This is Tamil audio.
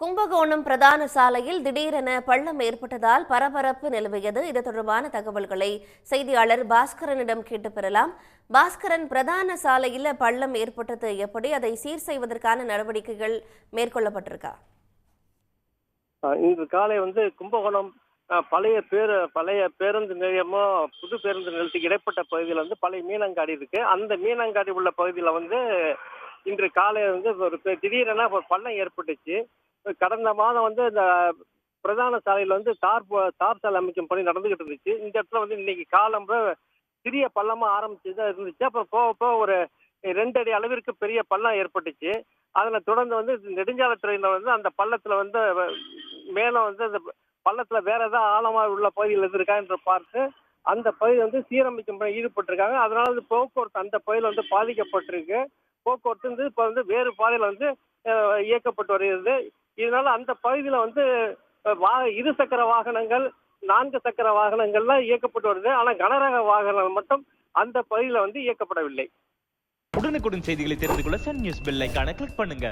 கும்பகோணம் பிரதான சாலையில் திடீரென பள்ளம் ஏற்பட்டதால் பரபரப்பு நிலவியது. இது தொடர்பான தகவல்களை செய்தியாளர் பாஸ்கரனிடம் கேட்டு பெறலாம். பாஸ்கரன் பிரதான சாலையில் பள்ளம் ஏற்பட்டது எப்படி? அதை சீர் செய்வதற்கான நடவடிக்கைகள் மேற்கொள்ளப்பட்டிருக்கா? இன்று காலை வந்து கும்பகோணம் பழைய பேரு பழைய பேருந்து நிலையமும் புது பேருந்து நிலையத்துக்கு இடைப்பட்ட பகுதியில் வந்து பழைய மீனங்காடி இருக்கு. அந்த மீனங்காடி உள்ள பகுதியில் வந்து இன்று காலை வந்து ஒரு திடீரென ஒரு பள்ளம் ஏற்பட்டுச்சு. கடந்த மாதம் வந்து இந்த பிரதான சாலையில் வந்து தார் போ- தார் சாலை அமைக்கும் பணி நடந்துகிட்டு இருந்துச்சு. இந்த இடத்துல வந்து இன்னைக்கு காலம் சிறிய பள்ளமா ஆரம்பிச்சு தான் இருந்துச்சு. அப்புறம் போக போக ஒரு ரெண்டு அடி அளவிற்கு பெரிய பள்ளம் ஏற்பட்டுச்சு. அதில் தொடர்ந்து வந்து நெடுஞ்சாலைத்துறையினர் வந்து அந்த பள்ளத்தில் வந்து மேலும் வந்து அந்த பள்ளத்தில் வேற ஏதாவது ஆழமாக உள்ள பகுதியில் இருந்திருக்கா என்று பார்த்து அந்த பகுதி வந்து சீரமைக்கும் பணி ஈடுபட்டிருக்காங்க. அதனால வந்து போக்குவரத்து அந்த பகுதியில் வந்து பாதிக்கப்பட்டிருக்கு. போக்குவரத்து வந்து இப்போ வந்து வேறு பாதையில் வந்து இயக்கப்பட்டு வருகிறது. இதனால அந்த பகுதியில வந்து வா இரு சக்கர வாகனங்கள் நான்கு சக்கர வாகனங்கள்லாம் இயக்கப்பட்டு வருது. ஆனா கனரக வாகனங்கள் மட்டும் அந்த பகுதியில வந்து இயக்கப்படவில்லை. உடனுக்குடன் செய்திகளை தெரிந்து கொள்ள சன் நியூஸ் பெல் கிளிக் பண்ணுங்க.